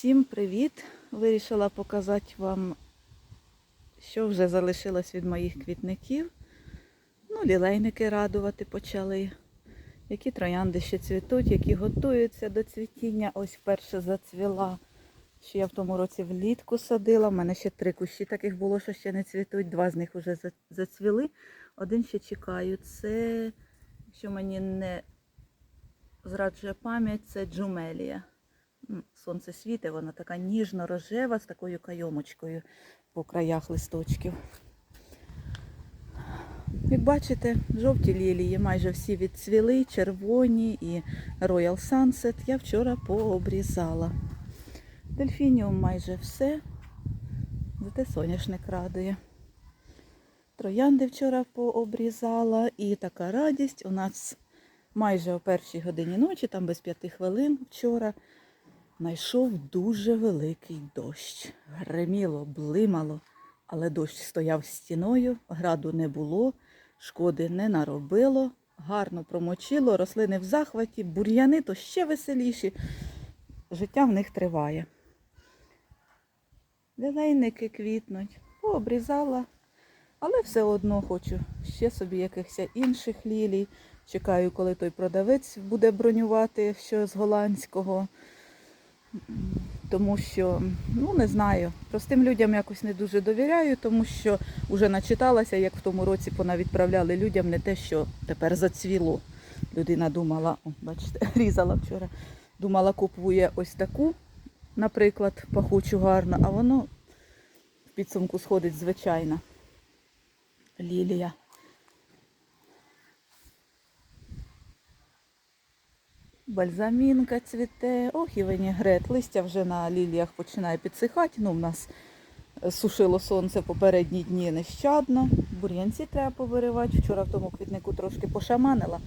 Всім привіт! Вирішила показати вам, що вже залишилось від моїх квітників. Ну, лілейники радувати почали. Які троянди ще цвітуть, які готуються до цвітіння. Ось вперше зацвіла. Що я в тому році влітку садила. У мене ще три кущі таких було, що ще не цвітуть. Два з них вже зацвіли. Один ще чекаю. Це, що мені не зраджує пам'ять, це джумелія. Сонце світить, вона така ніжно-рожева з такою кайомочкою по краях листочків. Як бачите, жовті лілії майже всі відцвіли, червоні і Royal Sunset я вчора пообрізала. Дельфініум майже все, зате соняшник радує. Троянди вчора пообрізала і така радість у нас майже о першій годині ночі, там без п'яти хвилин вчора, знайшов дуже великий дощ. Греміло, блимало, але дощ стояв стіною, граду не було, шкоди не наробило, гарно промочило, рослини в захваті, бур'яни то ще веселіші. Життя в них триває. Лілейники квітнуть, пообрізала, але все одно хочу ще собі якихось інших лілій. Чекаю, коли той продавець буде бронювати що з голландського. Тому що, ну не знаю, простим людям якось не дуже довіряю, тому що вже начиталася, як в тому році понавідправляли людям не те, що тепер зацвіло. Людина думала, о, бачите, різала вчора, думала, купує ось таку, наприклад, пахучу гарно, а воно в підсумку сходить звичайна лілія. Бальзамінка цвіте, ох і винігрет. Листя вже на ліліях починає підсихати. Ну, в нас сушило сонце попередні дні нещадно. Бур'янці треба повиривати. Вчора в тому квітнику трошки пошаманила,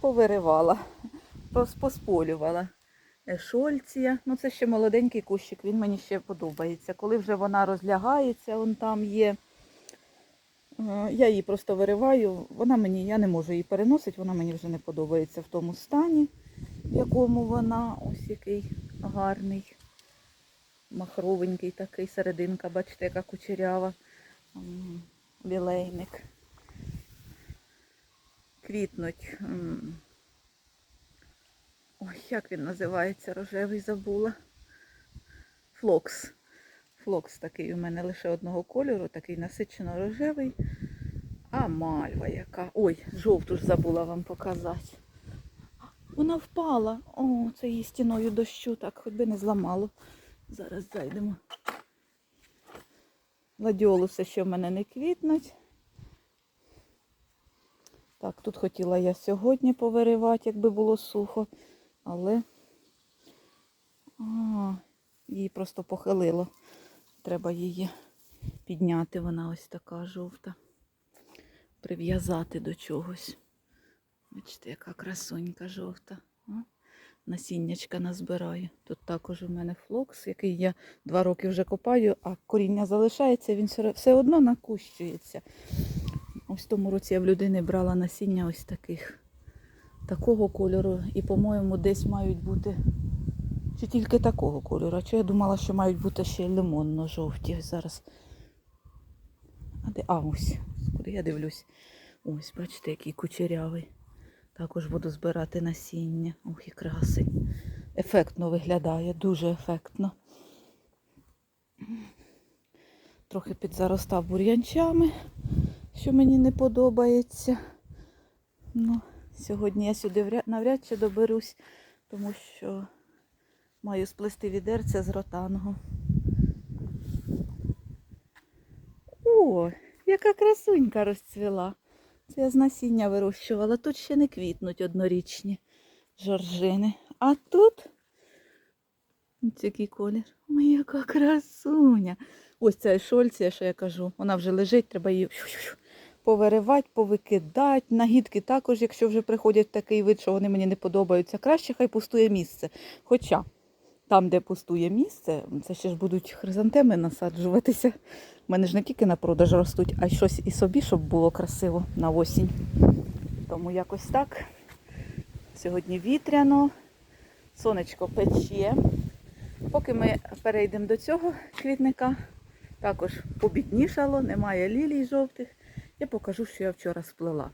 повиривала, посполювала. Ешольція. Ну, це ще молоденький кущик, він мені ще подобається. Коли вже вона розлягається, он там є. Е, Я її просто вириваю. Вона мені, я не можу її переносити, вона мені вже не подобається в тому стані, в якому вона. Ось який гарний, махровенький такий, серединка, бачите, яка кучерява. Білейник. Квітнуть. Ой, як він називається, рожевий забула. Флокс. Флокс такий у мене лише одного кольору, такий насичено рожевий. А мальва яка. Ой, жовту ж забула вам показати. Вона впала. О, це її стіною дощу, так, хоч би не зламало. Зараз зайдемо. Ладіолуси ще в мене не квітнуть. Так, тут хотіла я сьогодні повиривати, якби було сухо, але а, її просто похилило. Треба її підняти, вона ось така жовта. Прив'язати до чогось. Бачите, яка красунька жовта. Насіннячка назбираю. Тут також у мене флокс, який я два роки вже копаю, а коріння залишається, він все одно накущується. Ось тому році я в людини брала насіння ось таких, такого кольору. І, по-моєму, десь мають бути чи тільки такого кольору. А чи я думала, що мають бути ще лимонно-жовті. Зараз. А де? А, ось. Куди я дивлюсь? Ось, бачите, який кучерявий. Також буду збирати насіння. Ох, і красень. Ефектно виглядає, дуже ефектно. Трохи підзаростав бур'янчами, що мені не подобається. Ну, сьогодні я сюди навряд чи доберусь, тому що маю сплести відерця з ротангу. О, яка красунька розцвіла. Це я з насіння вирощувала. Тут ще не квітнуть однорічні жоржини. А тут ось який колір. Ой, яка красуня. Ось ця шольція, що я кажу, вона вже лежить, треба її повиривати, повикидати. Нагідки також, якщо вже приходять такий вид, що вони мені не подобаються, краще хай пустує місце. Хоча там, де пустує місце, це ще ж будуть хризантеми насаджуватися. У мене ж не тільки на продаж ростуть, а щось і собі, щоб було красиво на осінь. Тому якось так. Сьогодні вітряно, сонечко пече. Поки ми перейдемо до цього квітника, також побіднішало, немає лілій жовтих. Я покажу, що я вчора сплела.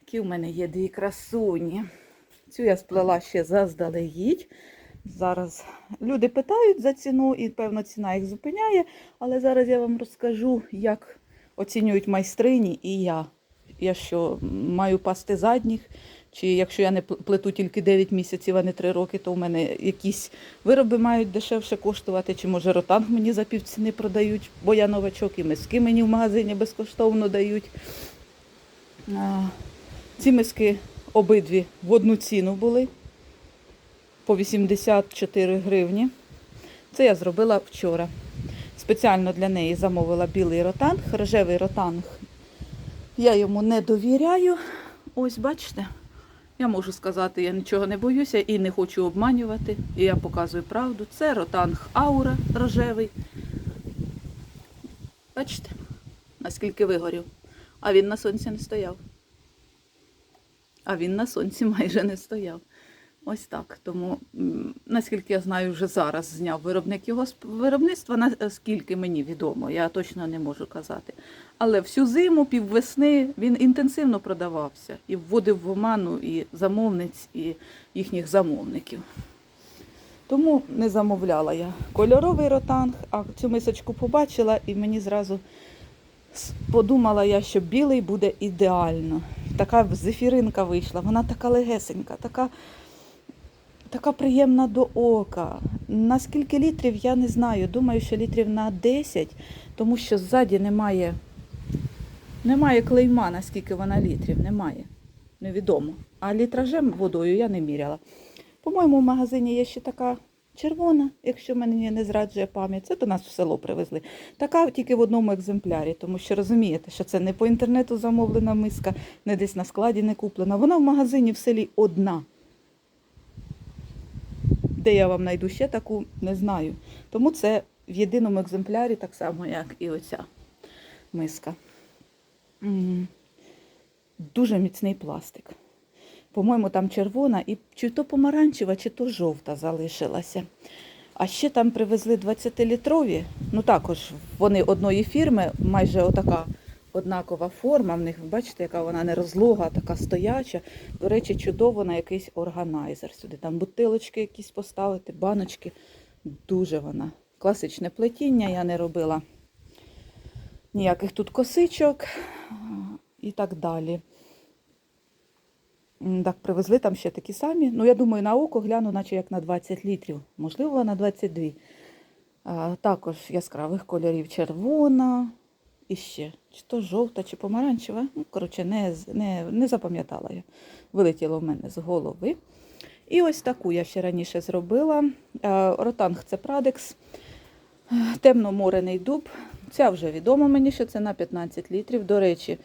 Які в мене є дві красуні. Цю я сплела ще заздалегідь. Зараз люди питають за ціну, і певно ціна їх зупиняє. Але зараз я вам розкажу, як оцінюють майстрині і я. Я що маю пасти задніх, чи якщо я не плету тільки 9 місяців, а не 3 роки, то у мене якісь вироби мають дешевше коштувати, чи може ротанг мені за півціни продають, бо я новачок, і миски мені в магазині безкоштовно дають. А, ці миски обидві в одну ціну були по 84 гривні. Це я зробила вчора. Спеціально для неї замовила білий ротанг, рожевий ротанг. Я йому не довіряю. Ось бачите, я можу сказати, я нічого не боюся і не хочу обманювати. І я показую правду. Це ротанг аура рожевий. Бачите, наскільки вигорів. А він на сонці не стояв. А він на сонці майже не стояв. Ось так. Тому, наскільки я знаю, вже зараз зняв виробник його виробництва, наскільки мені відомо, я точно не можу казати. Але всю зиму, піввесни він інтенсивно продавався і вводив в оману і замовниць, і їхніх замовників. Тому не замовляла я кольоровий ротанг, а цю мисочку побачила і мені зразу подумала я, що білий буде ідеально. Така зефіринка вийшла, вона така легесенька, така, така приємна до ока. На скільки літрів, я не знаю. Думаю, що літрів на 10, тому що ззаді немає, немає клейма, наскільки вона літрів, немає. Невідомо. А літражем водою я не міряла. По-моєму, в магазині є ще така червона, якщо мені не зраджує пам'ять. Це до нас в село привезли. Така тільки в одному екземплярі, тому що розумієте, що це не по інтернету замовлена миска, не десь на складі не куплена. Вона в магазині в селі одна. Де я вам знайду ще таку, не знаю. Тому це в єдиному екземплярі, так само, як і оця миска. Дуже міцний пластик. По-моєму, там червона і чи то помаранчева, чи то жовта залишилася. А ще там привезли 20-літрові, ну також вони одної фірми, майже отака однакова форма. В них, бачите, яка вона не розлога, така стояча. До речі, чудово на якийсь органайзер сюди. Там бутилочки якісь поставити, баночки. Дуже вона. Класичне плетіння, я не робила ніяких тут косичок і так далі. Так, привезли там ще такі самі. Ну, я думаю, на око гляну, наче як на 20 літрів. Можливо, на 22. А, також яскравих кольорів червона. І ще, чи то жовта, чи помаранчева. Ну, коротше, не, не, не запам'ятала я. Вилетіло в мене з голови. І ось таку я ще раніше зробила. Ротанг це Прадекс. Темно-морений дуб. Ця вже відомо мені, що це на 15 літрів. До речі,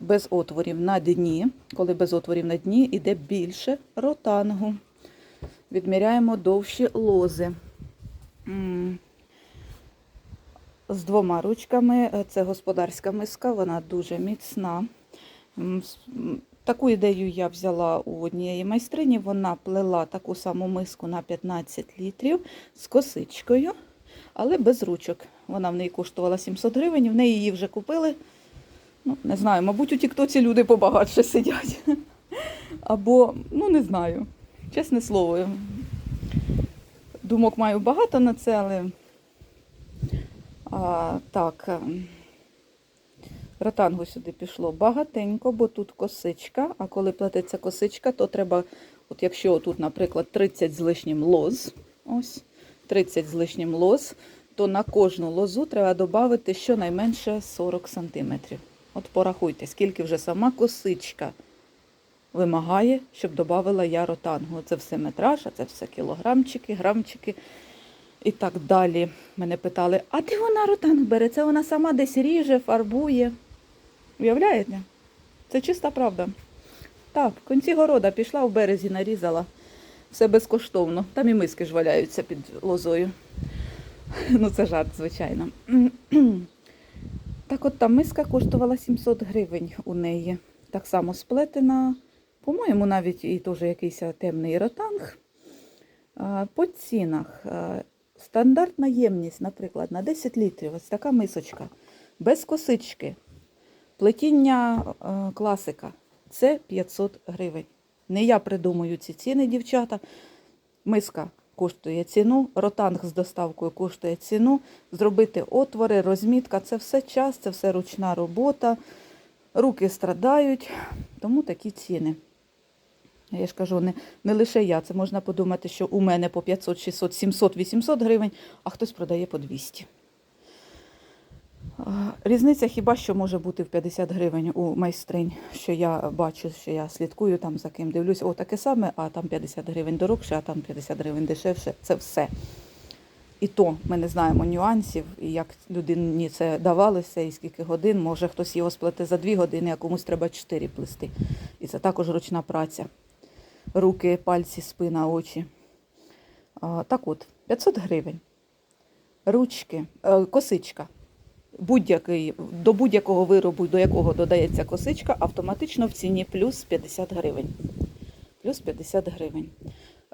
без отворів на дні. Коли без отворів на дні, іде більше ротангу. Відміряємо довші лози. З двома ручками. Е, Це господарська миска, вона дуже міцна. Таку ідею я взяла у однієї майстрині. Вона плела таку саму миску на 15 літрів з косичкою, але без ручок. Вона в неї коштувала 700 гривень, в неї її вже купили. Ну, не знаю, мабуть, у Тіктоці люди побагатше сидять. Або, ну не знаю, чесне слово. Думок маю багато на це, але а, так. ем, Ротангу сюди пішло багатенько, бо тут косичка, а коли плететься косичка, то треба, от якщо тут, наприклад, 30 з лишнім лоз, ось 30 з лишнім лоз, то на кожну лозу треба додати щонайменше 40 см. От порахуйте, скільки вже сама косичка вимагає, щоб додавала я ротангу. Це все метраж, а це все кілограмчики, грамчики і так далі. Мене питали, а де вона ротанг бере? Це вона сама десь ріже, фарбує. Уявляєте? Це чиста правда. Так, в кінці города пішла в березі, нарізала. Все безкоштовно. Там і миски ж валяються під лозою. Ну, це жарт, звичайно. Так от та миска коштувала 700 гривень у неї. Так само сплетена. По-моєму, навіть і теж якийсь темний ротанг. По цінах. Стандартна ємність, наприклад, на 10 літрів, ось така мисочка, без косички, плетіння класика це 500 гривень. Не я придумую ці ціни, дівчата. Миска коштує ціну, ротанг з доставкою коштує ціну. Зробити отвори, розмітка це все час, це все ручна робота. Руки страдають, тому такі ціни. Я ж кажу, не, не лише я. Це можна подумати, що у мене по 500, 600, 700, 800 гривень, а хтось продає по 200. Різниця хіба що може бути в 50 гривень у майстринь, що я бачу, що я слідкую там за ким дивлюсь, о, таке саме, а там 50 гривень дорогше, а там 50 гривень дешевше. Це все. І то ми не знаємо нюансів, і як людині це давалося, і скільки годин. Може хтось його сплете за 2 години, а комусь треба 4 плести. І це також ручна праця. Руки, пальці, спина, очі. Так от, 500 гривень. Ручки, е, косичка. Будь-який, до будь-якого виробу, до якого додається косичка, автоматично в ціні плюс 50 гривень. Плюс 50 гривень.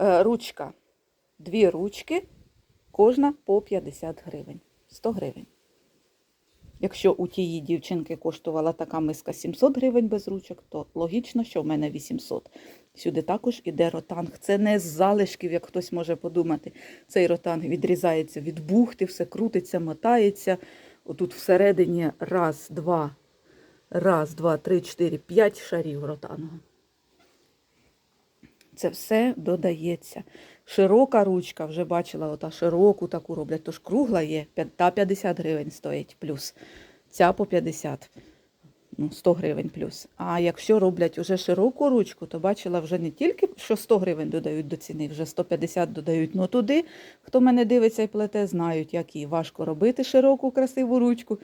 Е, ручка. Дві ручки, кожна по 50 гривень. 100 гривень. Якщо у тієї дівчинки коштувала така миска 700 гривень без ручок, то логічно, що в мене 800. Сюди також іде ротанг. Це не з залишків, як хтось може подумати. Цей ротанг відрізається від бухти, все крутиться, мотається. Отут всередині раз, два, раз, два, три, чотири, п'ять шарів ротаного. Це все додається. Широка ручка, вже бачила, ота широку таку роблять, тож кругла є, та 50 гривень стоїть плюс. Ця по 50, ну, 100 гривень плюс. А якщо роблять уже широку ручку, то бачила вже не тільки, що 100 гривень додають до ціни, вже 150 додають. Ну туди, хто мене дивиться і плете, знають, як їй важко робити широку красиву ручку.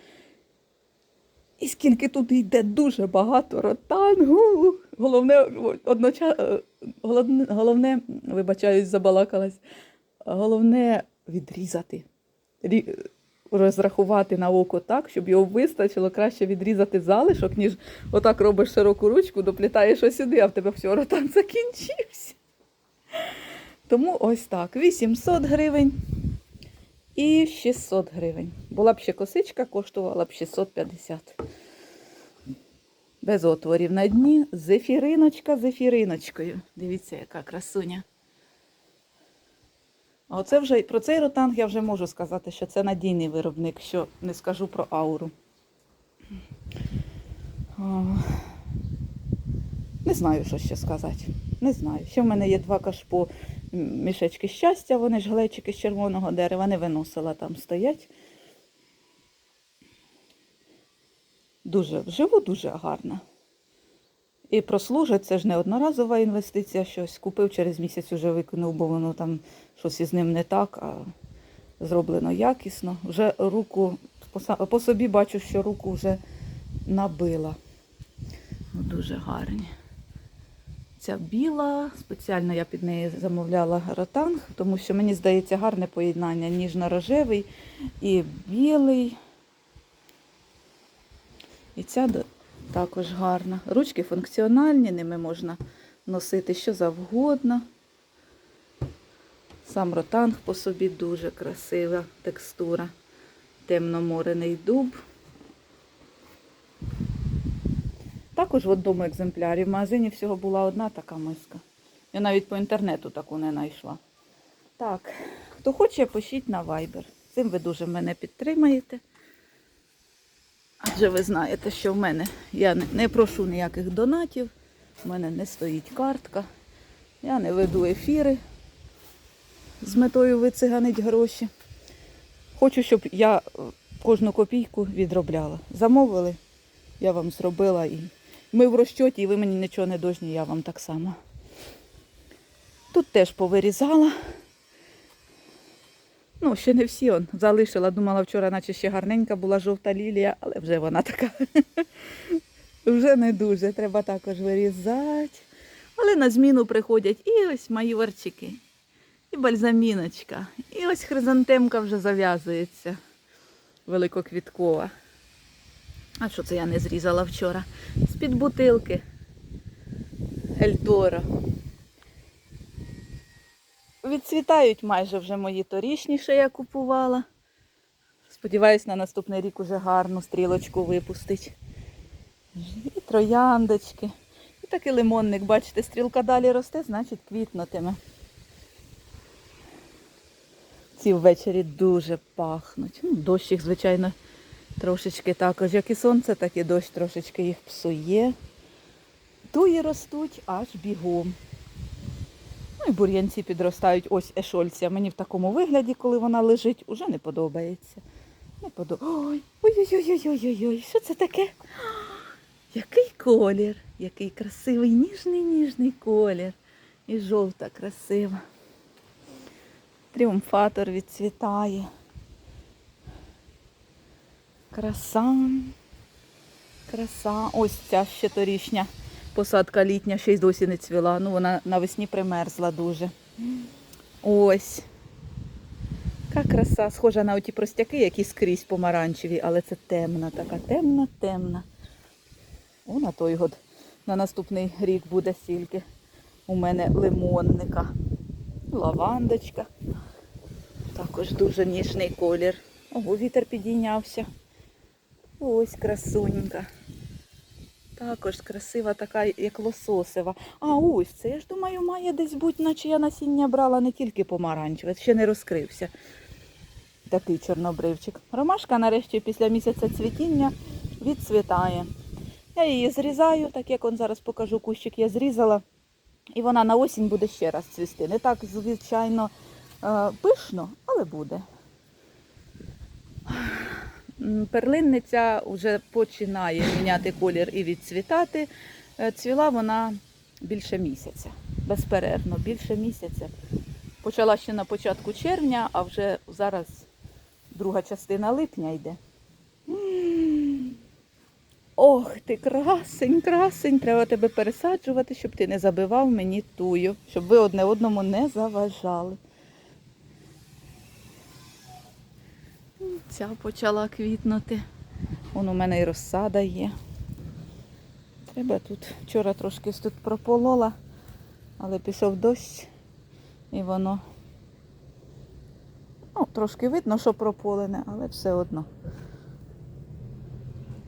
І скільки тут йде дуже багато ротангу. Головне, одноча... головне, головне, вибачаюсь, забалакалась. Головне відрізати, Рі- розрахувати на око так, щоб його вистачило краще відрізати залишок, ніж отак робиш широку ручку, доплітаєш ось сюди, а в тебе все, ротанг закінчився. Тому ось так. 800 гривень і 600 гривень. Була б ще косичка, коштувала б 650. Без отворів на дні. Зефіриночка зефіриночкою. Дивіться, яка красуня. А оце вже про цей ротанг я вже можу сказати, що це надійний виробник, що не скажу про ауру. Не знаю, що ще сказати. Не знаю. Ще в мене є два кашпо мішечки щастя, вони ж глечики з червоного дерева, не виносила, там стоять. Дуже вживу дуже гарна. І прослужить, це ж не одноразова інвестиція, щось купив через місяць, уже викинув, бо воно там щось із ним не так, а зроблено якісно. Вже руку по собі бачу, що руку вже набила. Ну, Дуже гарні. Ця біла, спеціально я під неї замовляла ротанг, тому що мені здається гарне поєднання ніжно-рожевий і білий. І ця також гарна. Ручки функціональні, ними можна носити що завгодно. Сам ротанг по собі дуже красива текстура. Темноморений дуб. Також в одному екземплярі. В магазині всього була одна така миска. Я навіть по інтернету таку не знайшла. Так, хто хоче, пишіть на Viber. Цим ви дуже мене підтримаєте. Адже ви знаєте, що в мене я не, прошу ніяких донатів, в мене не стоїть картка, я не веду ефіри з метою вициганить гроші. Хочу, щоб я е, кожну копійку відробляла. Замовили, я вам зробила і ми в розчоті, і ви мені нічого не дожні, я вам так само. Тут теж повирізала. Ну, ще не всі он залишила. Думала, вчора, наче ще гарненька була жовта лілія, але вже вона така. вже не дуже. Треба також вирізати. Але на зміну приходять і ось майорчики, і бальзаміночка, і ось хризантемка вже зав'язується. Великоквіткова. А що це я не зрізала вчора? З-під бутилки. Ельтора. Відцвітають майже вже мої торішні, що я купувала. Сподіваюсь, на наступний рік уже гарну стрілочку випустить. І трояндочки. І такий лимонник, бачите, стрілка далі росте, значить квітнутиме. Ці ввечері дуже пахнуть. Ну, дощ їх, звичайно, трошечки також, як і сонце, так і дощ трошечки їх псує. Туї ростуть аж бігом. І бур'янці підростають. Ось ешольця. Мені в такому вигляді, коли вона лежить, уже не подобається. Не подо... Ой, ой-ой-ой-ой-ой-ой, що це таке? Який колір, який красивий, ніжний, ніжний колір. І жовта красива. Тріумфатор відцвітає. Краса. Краса. Ось ця ще торішня посадка літня, ще й досі не цвіла. Ну, вона навесні примерзла дуже. Ось. Яка краса, схожа на оті простяки, які скрізь помаранчеві, але це темна, така темна, темна. О, на той год. На наступний рік буде стільки. У мене лимонника. Лавандочка. Також дуже ніжний колір. Ого, вітер підійнявся. Ось красунька. Також красива така, як лососева. А ось це, я ж думаю, має десь бути, наче я насіння брала не тільки помаранчеве, ще не розкрився. Такий чорнобривчик. Ромашка нарешті після місяця цвітіння відцвітає. Я її зрізаю, так як он зараз покажу, кущик я зрізала. І вона на осінь буде ще раз цвісти. Не так, звичайно, е, пишно, але буде. Перлинниця вже починає міняти колір і відцвітати. Е, Цвіла вона більше місяця, безперервно, більше місяця. Почала ще на початку червня, а вже зараз друга частина липня йде. Ох, ти красень, красень, треба тебе пересаджувати, щоб ти не забивав мені тую, щоб ви одне одному не заважали. Ця почала квітнути. Вон у мене і розсада є. Треба тут, вчора трошки тут прополола, але пішов дощ і воно ну, трошки видно, що прополене, але все одно.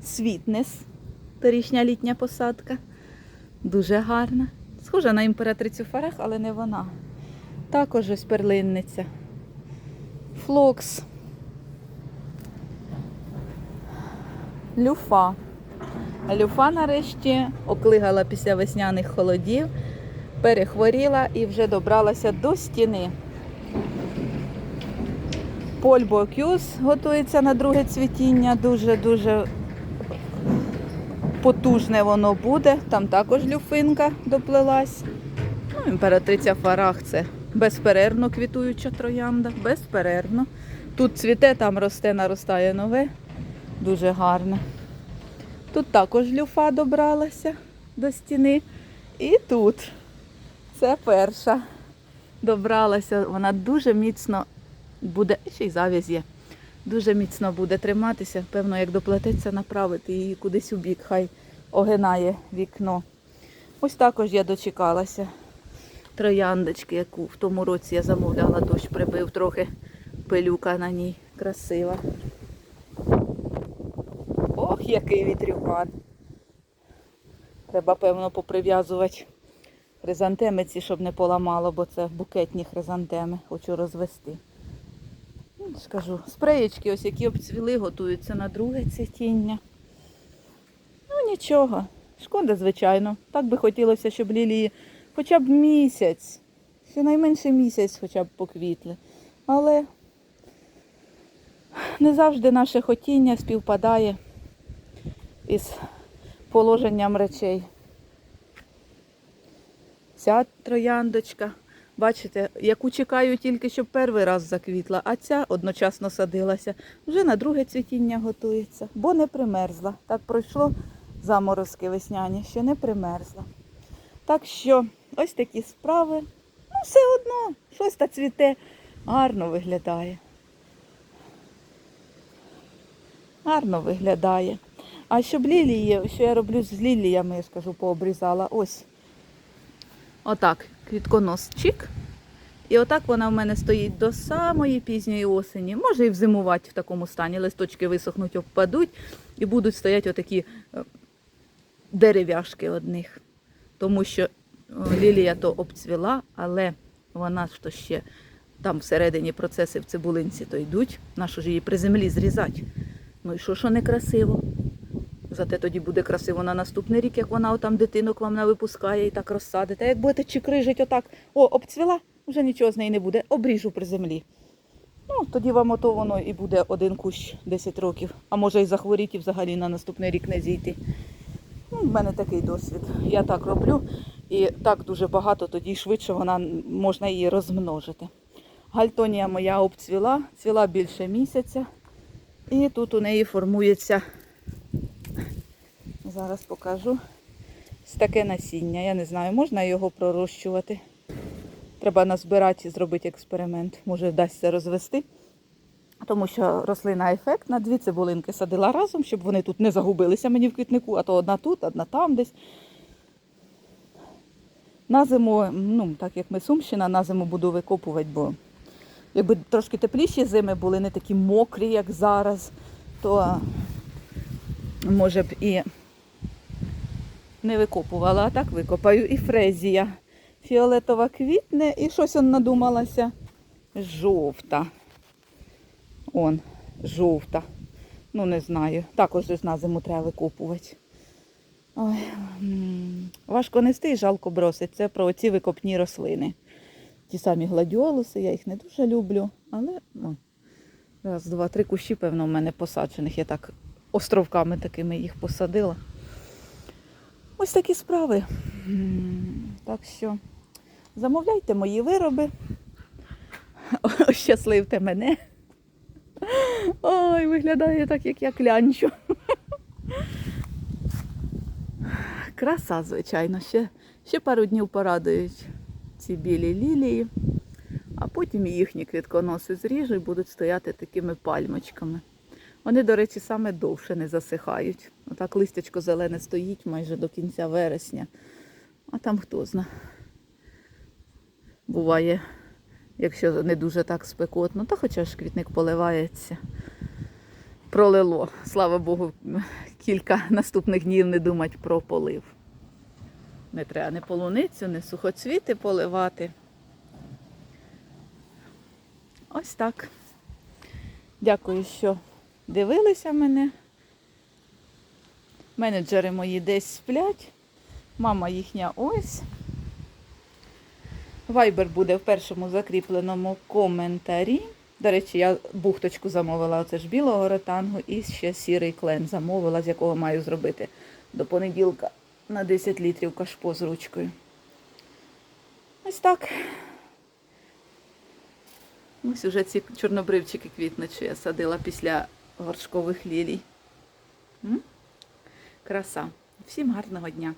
Світнес, торішня літня посадка. Дуже гарна. Схожа на імператрицю Фарех, але не вона. Також ось перлинниця. Флокс. Люфа. Люфа нарешті оклигала після весняних холодів, перехворіла і вже добралася до стіни. Польбо Кюс готується на друге цвітіння. Дуже-дуже потужне воно буде. Там також люфинка доплелась. Ну, імператриця Фарах це безперервно квітуюча троянда. Безперервно. Тут цвіте, там росте, наростає нове. Дуже гарне. Тут також люфа добралася до стіни. І тут це перша добралася. Вона дуже міцно буде, ще й завязь є. Дуже міцно буде триматися. Певно, як доплететься, направити її кудись у бік, хай огинає вікно. Ось також я дочекалася трояндочки, яку в тому році я замовляла, дощ прибив трохи пилюка на ній красива. Який вітрюган. Треба, певно, поприв'язувати хризантеми ці, щоб не поламало, бо це букетні хризантеми. Хочу розвести. Ну, Скажу, спреєчки, ось які обцвіли, готуються на друге цвітіння. Ну нічого. Шкода, звичайно. Так би хотілося, щоб лілії хоча б місяць, щонайменше місяць хоча б поквітли. Але не завжди наше хотіння співпадає із положенням речей. Ця трояндочка, бачите, яку чекаю тільки, щоб перший раз заквітла, а ця одночасно садилася. Вже на друге цвітіння готується, бо не примерзла. Так пройшло заморозки весняні, що не примерзла. Так що ось такі справи. Ну, все одно, щось та цвіте, гарно виглядає. Гарно виглядає. А щоб лілії, що я роблю з ліліями, я скажу, пообрізала. Ось. Отак, квітконос чик. І отак вона в мене стоїть до самої пізньої осені. Може і взимувати в такому стані. Листочки висохнуть, обпадуть і будуть стояти отакі е, дерев'яшки одних. Тому що е, лілія то обцвіла, але вона ж то ще там всередині процеси в цибулинці то йдуть. Нащо ж її при землі зрізати? Ну і що, що не красиво? Зате тоді буде красиво на наступний рік, як вона отам дитинок вам навипускає і так розсадите. А як будете чикрижить отак, о, обцвіла, вже нічого з неї не буде, обріжу при землі. Ну, тоді вам ото воно і буде один кущ 10 років. А може і захворіти взагалі на наступний рік не зійти. Ну, в мене такий досвід. Я так роблю. І так дуже багато, тоді швидше вона можна її розмножити. Гальтонія моя обцвіла, цвіла більше місяця. І тут у неї формується, зараз покажу, ось таке насіння. Я не знаю, можна його пророщувати. Треба назбирати і зробити експеримент. Може вдасться розвести. Тому що рослина ефектна, дві цибулинки садила разом, щоб вони тут не загубилися мені в квітнику, а то одна тут, одна там десь. На зиму, ну, так як ми Сумщина, на зиму буду викопувати, бо якби трошки тепліші зими були, не такі мокрі, як зараз, то може б і не викопувала, а так викопаю. І фрезія. Фіолетова квітне і щось он надумалася. Жовта. Он, жовта. Ну, не знаю. Також на зиму треба викопувати. Ой, важко нести і жалко бросить. Це про ці викопні рослини. Ті самі гладіолуси, я їх не дуже люблю, але ну, раз, два, три кущі, певно, в мене посаджених. Я так островками такими їх посадила. Ось такі справи. Так що замовляйте мої вироби. Ощасливте мене. Ой, виглядає так, як я клянчу. Краса, звичайно, ще, ще пару днів порадують ці білі лілії, а потім їхні квітконоси зріжу і будуть стояти такими пальмочками. Вони, до речі, саме довше не засихають. Отак листячко зелене стоїть майже до кінця вересня. А там хто зна. Буває, якщо не дуже так спекотно, та хоча ж квітник поливається. Пролило. Слава Богу, кілька наступних днів не думати про полив. Не треба не полуницю, не сухоцвіти поливати. Ось так. Дякую, що дивилися мене. Менеджери мої десь сплять. Мама їхня ось. Вайбер буде в першому закріпленому коментарі. До речі, я бухточку замовила, оце ж білого ротангу і ще сірий клен замовила, з якого маю зробити до понеділка на 10 літрів кашпо з ручкою. Ось так. Ось уже ці чорнобривчики квітнуть, що я садила після горшкових лілій. М? Краса. Всім гарного дня!